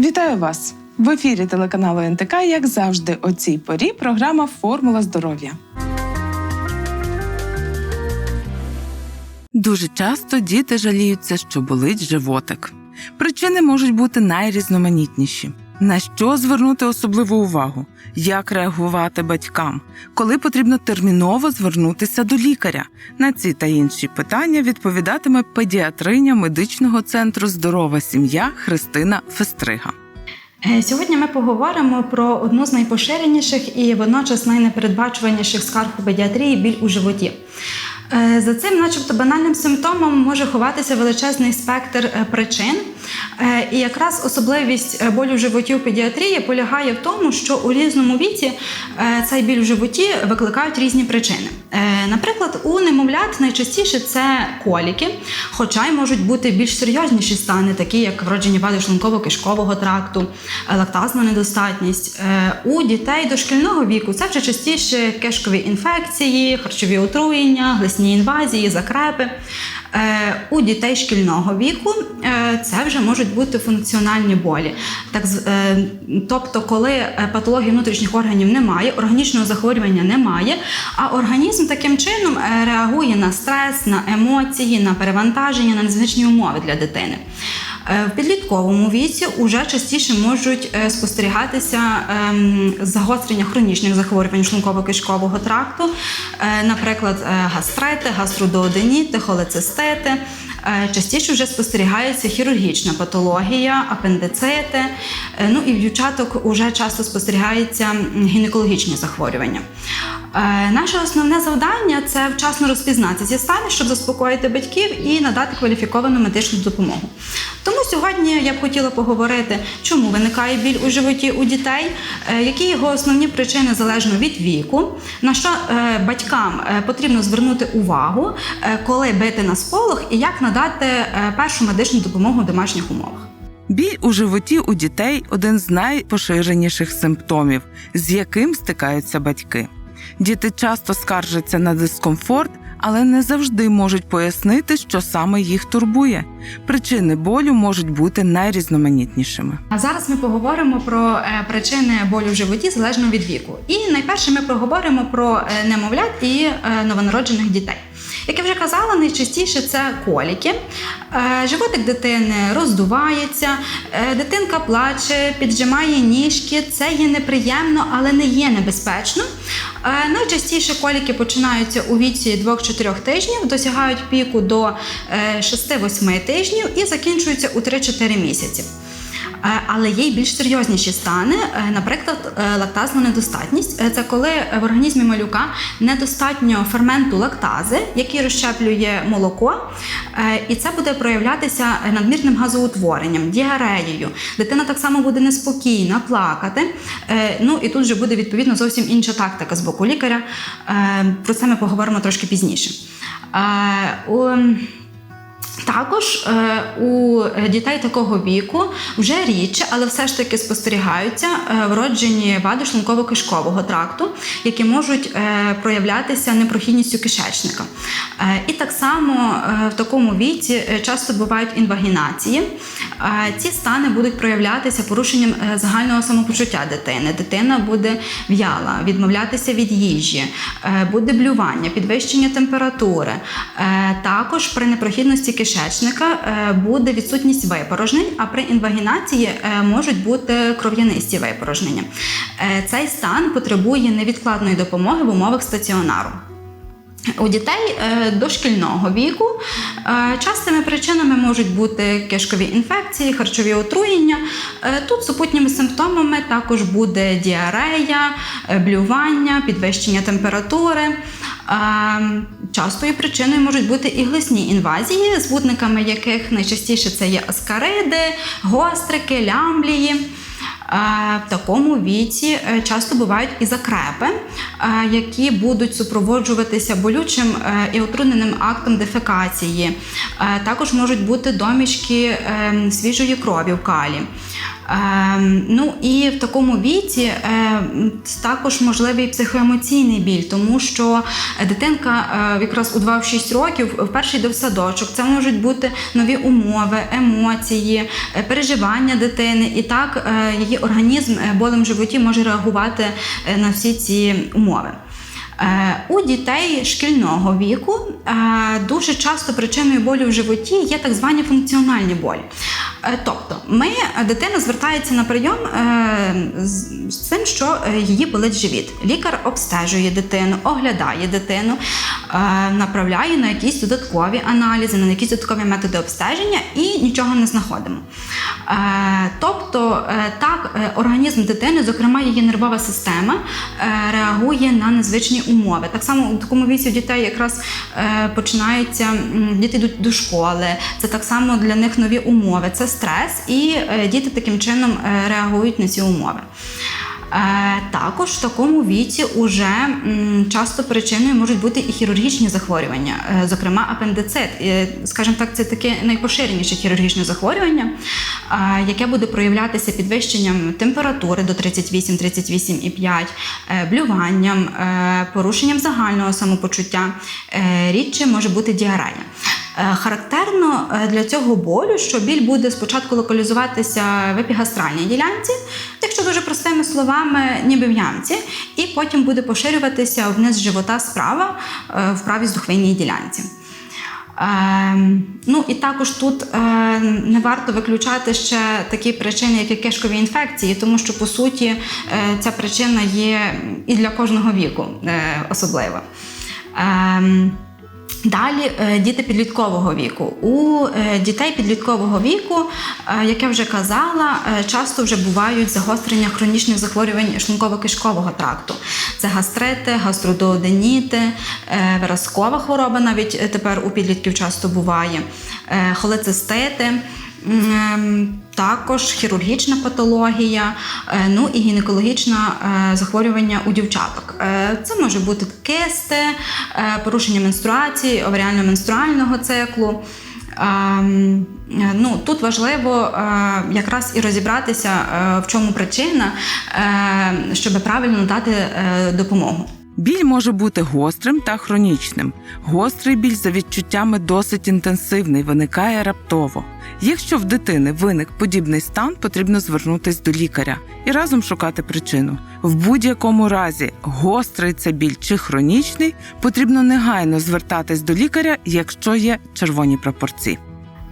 Вітаю вас! В ефірі телеканалу НТК, як завжди, о цій порі програма Формула здоров'я. Дуже часто діти жаліються, що болить животик. Причини можуть бути найрізноманітніші. На що звернути особливу увагу? Як реагувати батькам? Коли потрібно терміново звернутися до лікаря? На ці та інші питання відповідатиме педіатриня медичного центру Здорова сім'я Христина Фестрига. Е, Сьогодні ми поговоримо про одну з найпоширеніших і водночас найнепередбачуваніших скарг у педіатрії біль у животі. Е, За цим, начебто, банальним симптомом може ховатися величезний спектр е, причин. Е, І якраз особливість е, болю в животі у педіатрії полягає в тому, що у різному віці е, цей біль в животі викликають різні причини. Наприклад, у немовлят найчастіше це коліки, хоча й можуть бути більш серйозніші стани, такі як вроджені вади шлунково-кишкового тракту, лактазна недостатність. У дітей дошкільного віку це вже частіше кишкові інфекції, харчові отруєння, глисні інвазії, закрепи. Е, У дітей шкільного віку е, це вже можуть бути функціональні болі. Так, е, тобто, коли патології внутрішніх органів немає, органічного захворювання немає, а організм таким чином реагує на стрес, на емоції, на перевантаження, на незвичні умови для дитини. Е, В підлітковому віці вже частіше можуть е, спостерігатися ем, загострення хронічних захворювань шлунково-кишкового тракту, е, наприклад, гастрити, гастродооденіти, холецистити. Частіше вже спостерігається хірургічна патологія, апендицити. Ну і в дівчаток вже часто спостерігаються гінекологічні захворювання. Е, Наше основне завдання це вчасно розпізнати ці стани, щоб заспокоїти батьків і надати кваліфіковану медичну допомогу. Тому сьогодні я б хотіла поговорити, чому виникає біль у животі у дітей, е, які його основні причини залежно від віку, на що е, батькам потрібно звернути увагу, коли бити на сполох і як надати першу медичну допомогу в домашніх умовах. Біль у животі у дітей один з найпоширеніших симптомів, з яким стикаються батьки. Діти часто скаржаться на дискомфорт, але не завжди можуть пояснити, що саме їх турбує. Причини болю можуть бути найрізноманітнішими. А зараз ми поговоримо про е, причини болю в животі залежно від віку. І найперше ми поговоримо про е, немовлят і е, новонароджених дітей. Як я вже казала, найчастіше це коліки. Е, Животик дитини роздувається, е, дитинка плаче, піджимає ніжки. Це є неприємно, але не є небезпечно. Е, Найчастіше коліки починаються у віці 2-4 тижнів, досягають піку до е, 6-8 тижнів і закінчуються у 3-4 місяці. Е, Але є й більш серйозніші стани, е, наприклад, е, лактазна недостатність. Це коли в організмі малюка недостатньо ферменту лактази, який розщеплює молоко, і це буде проявлятися надмірним газоутворенням, діареєю. Дитина так само буде неспокійна, плакати. Ну і тут вже буде відповідно зовсім інша тактика з боку лікаря. Про це ми поговоримо трошки пізніше. Також е, у дітей такого віку вже рідше, але все ж таки спостерігаються е, вроджені вади шлунково-кишкового тракту, які можуть е, проявлятися непрохідністю кишечника. І так само в такому віці часто бувають інвагінації. Ці стани будуть проявлятися порушенням загального самопочуття дитини. Дитина буде в'яла, відмовлятися від їжі, буде блювання, підвищення температури. Також при непрохідності кишечника е, буде відсутність випорожнень, а при інвагінації е, можуть бути кров'янисті випорожнення. Е, Цей стан потребує невідкладної допомоги в умовах стаціонару. У дітей е, дошкільного віку е, частими причинами можуть бути кишкові інфекції, харчові отруєння. Е, Тут супутніми симптомами також буде діарея, блювання, підвищення температури. Частою причиною можуть бути і глисні інвазії, збутниками яких найчастіше це є аскариди, гострики, лямблії. В такому віці е, часто бувають і закрепи, е, які будуть супроводжуватися болючим е, і отруненим актом дефекації. Також можуть бути домішки е, свіжої крові в калі. Ем, Ну і в такому віці е, також можливий психоемоційний біль, тому що дитинка е, якраз у 2-6 років вперше йде в садочок. Це можуть бути нові умови, емоції, е, переживання дитини. І так е, її організм болем в животі може реагувати на всі ці умови. У дітей шкільного віку дуже часто причиною болю в животі є так звані функціональні болі. Е, Тобто, ми е, дитина звертається на прийом е, з тим, що її болить живіт. Лікар обстежує дитину, оглядає дитину, направляє на якісь додаткові аналізи, на якісь додаткові методи обстеження і нічого не знаходимо. Тобто, так, організм дитини, зокрема її нервова система, реагує на незвичні умови. Так само у такому віці дітей якраз починаються діти йдуть до школи. Це так само для них нові умови. Це стрес, і е, діти таким чином е, реагують на ці умови. Е, Також в такому віці уже часто причиною можуть бути і хірургічні захворювання, е, зокрема апендицит. Скажімо так, це таке найпоширеніше хірургічне захворювання, е, яке буде проявлятися підвищенням температури до 38-38,5, е, блюванням, порушенням загального самопочуття. Е, Рідше може бути діарея. Характерно для цього болю, що біль буде спочатку локалізуватися в епігастральній ділянці, якщо дуже простими словами, ніби в ямці, і потім буде поширюватися вниз живота справа е, в правій здухвинній ділянці. Ем, ну і також тут е, не варто виключати ще такі причини, як і кишкові інфекції, тому що по суті е, ця причина є і для кожного віку е, особливо. Ем, Далі е, діти підліткового віку. У е, дітей підліткового віку, е, як я вже казала, часто вже бувають загострення хронічних захворювань шлунково-кишкового тракту. Це гастрити, гастродооденіти, виразкова хвороба навіть тепер у підлітків часто буває, холецистити. Також хірургічна патологія, е, ну і гінекологічне захворювання у дівчаток. Е, Це може бути кисти, е, порушення менструації, оваріально-менструального циклу. Ем, Ну, тут важливо якраз і розібратися, в чому причина, щоб правильно надати е, допомогу. Біль може бути гострим та хронічним. Гострий біль за відчуттями досить інтенсивний, виникає раптово. Якщо в дитини виник подібний стан, потрібно звернутися до лікаря і разом шукати причину. В будь-якому разі, гострий це біль чи хронічний, потрібно негайно звертатись до лікаря, якщо є червоні пропорції.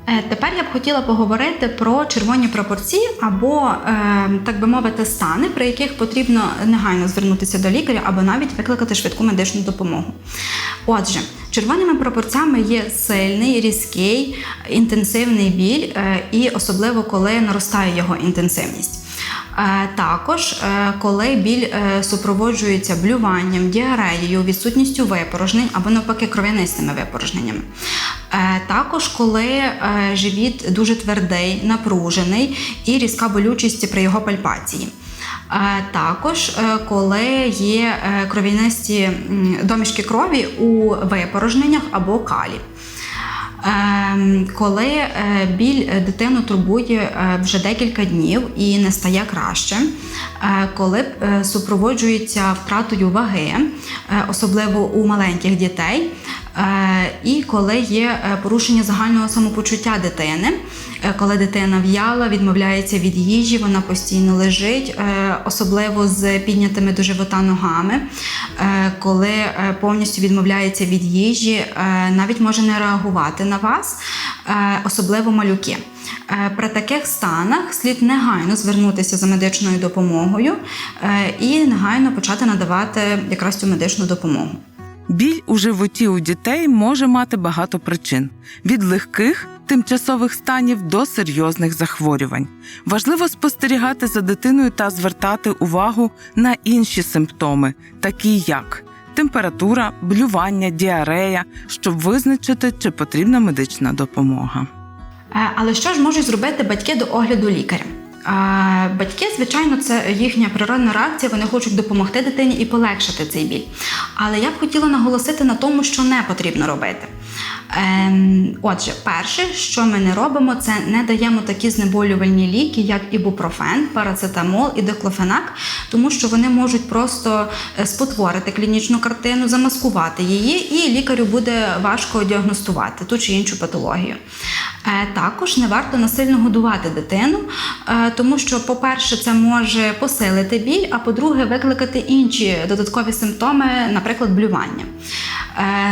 Е, Тепер я б хотіла поговорити про червоні пропорції або, е, так би мовити, стани, при яких потрібно негайно звернутися до лікаря або навіть викликати швидку медичну допомогу. Отже, червоними пропорціями є сильний, різкий, інтенсивний біль, е, і особливо коли наростає його інтенсивність. Е, Також, е, коли біль е, супроводжується блюванням, діареєю, відсутністю випорожнень або навпаки кров'янистими випорожненнями. Також, коли живіт дуже твердий, напружений і різка болючість при його пальпації. Також, коли є кров'янисті домішки крові у випорожненнях або калі. Ем, Коли е, біль е, дитину турбує е, вже декілька днів і не стає краще, коли супроводжується втратою ваги, особливо у маленьких дітей, і коли є е, порушення загального самопочуття дитини, е, коли дитина в'яла, відмовляється від їжі, вона постійно лежить, е, особливо з піднятими до живота ногами, е, коли е, повністю відмовляється від їжі, е, навіть може не реагувати на вас, е, особливо малюки. Е, При таких станах слід негайно звернутися за медичною допомогою е, і негайно почати надавати якраз цю медичну допомогу. Біль у животі у дітей може мати багато причин від легких тимчасових станів до серйозних захворювань. Важливо спостерігати за дитиною та звертати увагу на інші симптоми, такі як температура, блювання, діарея, щоб визначити, чи потрібна медична допомога. Е, Але що ж можуть зробити батьки до огляду лікаря? Батьки, звичайно, це їхня природна реакція, вони хочуть допомогти дитині і полегшити цей біль. Але я б хотіла наголосити на тому, що не потрібно робити. Ем, Отже, перше, що ми не робимо, це не даємо такі знеболювальні ліки, як ібупрофен, парацетамол і диклофенак, тому що вони можуть просто е, спотворити клінічну картину, замаскувати її, і лікарю буде важко діагностувати ту чи іншу патологію. Е, Також не варто насильно годувати дитину, е, тому що, по-перше, це може посилити біль, а по-друге, викликати інші додаткові симптоми, наприклад, блювання.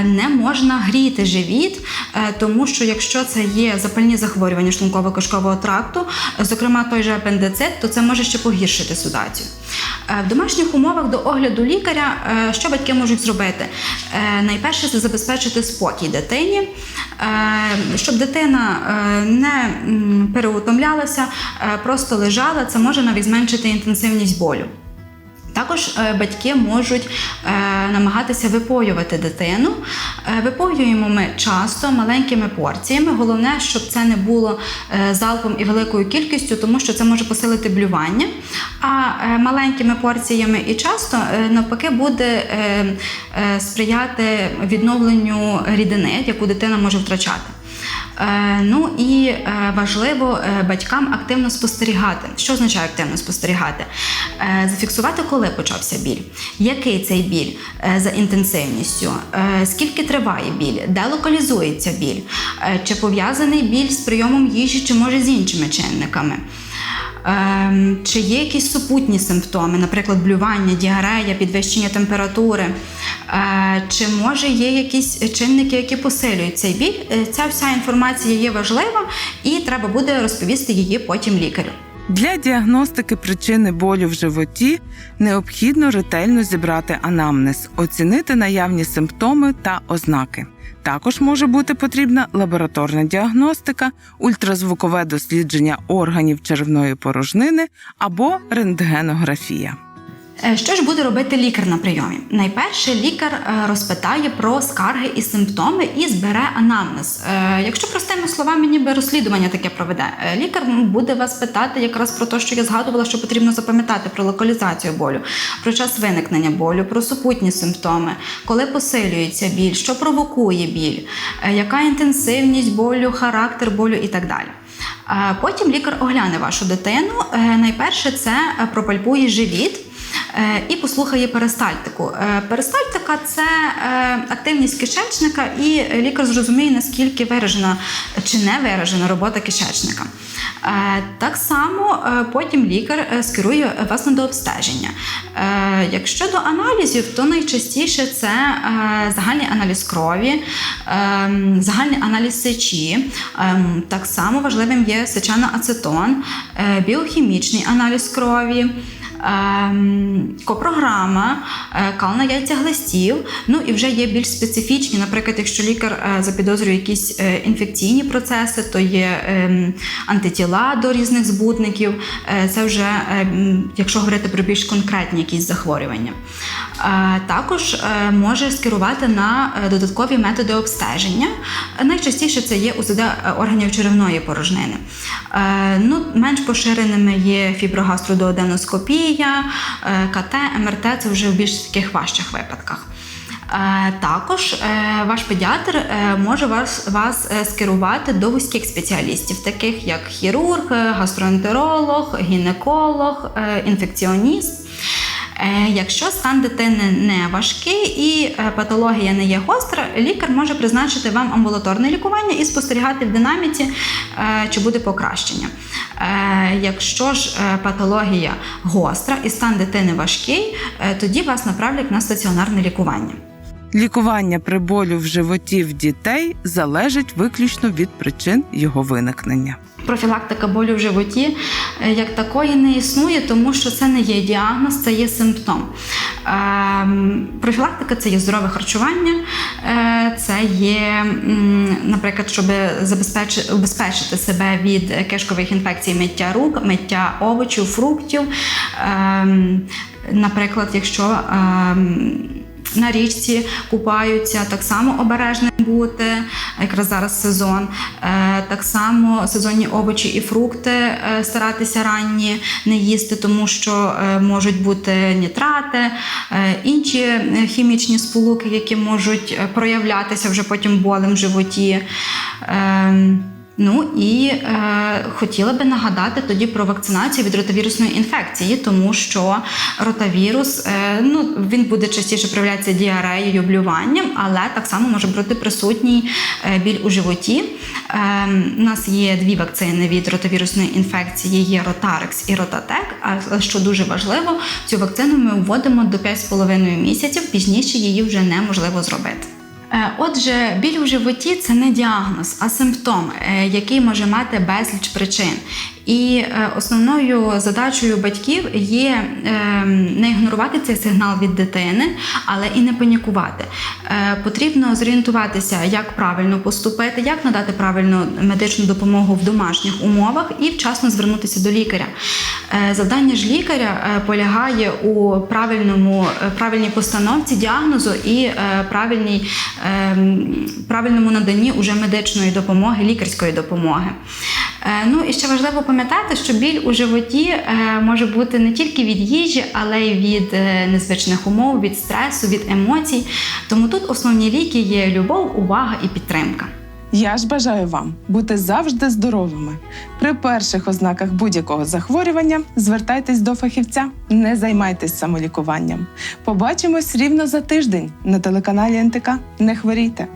Не можна гріти живіт, е, тому що якщо це є запальні захворювання шлунково-кишкового тракту, зокрема той же апендицит, то це може ще погіршити ситуацію. Е, В домашніх умовах до огляду лікаря, е, що батьки можуть зробити? Найперше це забезпечити спокій дитині, щоб дитина не переутомлялася, просто лежала, це може навіть зменшити інтенсивність болю. Також е, батьки можуть е, намагатися випоювати дитину. Е, випоюємо ми часто маленькими порціями. Головне, щоб це не було залпом і великою кількістю, тому що це може посилити блювання. А маленькими порціями і часто навпаки буде сприяти відновленню рідини, яку дитина може втрачати. Е, Ну і е, важливо е, батькам активно спостерігати. Що означає активно спостерігати? Зафіксувати, коли почався біль, який цей біль за інтенсивністю, скільки триває біль, де локалізується біль, чи пов'язаний біль з прийомом їжі, чи може з іншими чинниками. Ем, Чи є якісь супутні симптоми, наприклад, блювання, діарея, підвищення температури? Е, Чи може є якісь чинники, які посилюють цей біль? Е, Ця вся інформація є важлива і треба буде розповісти її потім лікарю. Для діагностики причини болю в животі необхідно ретельно зібрати анамнез, оцінити наявні симптоми та ознаки. Також може бути потрібна лабораторна діагностика, ультразвукове дослідження органів черевної порожнини або рентгенографія. Е, Що ж буде робити лікар на прийомі? Найперше лікар е, розпитає про скарги і симптоми і збере анамнез. Е, Якщо простими словами, ніби розслідування таке проведе, лікар буде вас питати якраз про те, що я згадувала, що потрібно запам'ятати про локалізацію болю, про час виникнення болю, про супутні симптоми, коли посилюється біль, що провокує біль, яка інтенсивність болю, характер болю і так далі. Потім лікар огляне вашу дитину. Найперше це пропальпує живіт. Е, І послухає перистальтику. Е, Перистальтика це е, активність кишечника, і лікар зрозуміє, наскільки виражена чи не виражена робота кишечника. Так само потім лікар скерує вас на дообстеження. Якщо до аналізів, то найчастіше це загальний аналіз крові, загальний аналіз сечі. Так само важливим є сечано-ацетон, е, біохімічний аналіз крові. Ем, Копрограма, е, кал на яйцях глистів. Ну і вже є більш специфічні. Наприклад, якщо лікар е, запідозрює якісь е, інфекційні процеси, то є ем, антитіла до різних збудників. Е, Це вже е, якщо говорити про більш конкретні якісь захворювання. Також може скерувати на додаткові методи обстеження. Найчастіше це є УЗД органів черевної порожнини. Ну, менш поширеними є фіброгастродооденоскопія, е, КТ, МРТ це вже в більш таких важчих випадках. Е, Також е, ваш педіатр може вас, вас скерувати до вузьких спеціалістів, таких як хірург, гастроентеролог, гінеколог, інфекціоніст. Е, Якщо стан дитини не важкий і е, патологія не є гостра, лікар може призначити вам амбулаторне лікування і спостерігати в динаміці, е, чи буде покращення. Якщо ж патологія гостра і стан дитини важкий, тоді вас направлять на стаціонарне лікування. Лікування при болю в животі в дітей залежить виключно від причин його виникнення. Профілактика болю в животі е, як такої не існує, тому що це не є діагноз, це є симптом. Ем, Профілактика це є здорове харчування, е, це є, наприклад, щоб забезпечити себе від кишкових інфекцій миття рук, миття овочів, фруктів. Ем, Наприклад, якщо ем, на річці купаються, так само обережним бути, якраз зараз сезон. Е, Так само сезонні овочі і фрукти е, старатися ранні не їсти, тому що е, можуть бути нітрати, інші хімічні сполуки, які можуть проявлятися вже потім болем в животі. Ну і е, хотіла би нагадати тоді про вакцинацію від ротавірусної інфекції, тому що ротавірус е, ну, він буде частіше проявлятися діареєю, блюванням, але так само може бути присутній е, біль у животі. Е, у нас є дві вакцини від ротавірусної інфекції: є Ротарекс і Ротатек. Але що дуже важливо, цю вакцину ми вводимо до 5,5 місяців. Пізніше її вже неможливо зробити. Е, Отже, біль у животі це не діагноз, а симптом, е, який може мати безліч причин. І е, основною задачею батьків є е, не ігнорувати цей сигнал від дитини, але і не панікувати. Е, Потрібно зорієнтуватися, як правильно поступити, як надати правильну медичну допомогу в домашніх умовах і вчасно звернутися до лікаря. Е, Завдання ж лікаря полягає у правильному, правильній постановці діагнозу і правильній, е, правильному наданні уже медичної допомоги, лікарської допомоги. Е, Ну і ще важливо пам'ятати, що біль у животі е, може бути не тільки від їжі, але й від е, незвичних умов, від стресу, від емоцій. Тому тут основні ліки є любов, увага і підтримка. Я ж бажаю вам бути завжди здоровими. При перших ознаках будь-якого захворювання звертайтесь до фахівця, не займайтесь самолікуванням. Побачимось рівно за тиждень на телеканалі НТК. Не хворійте!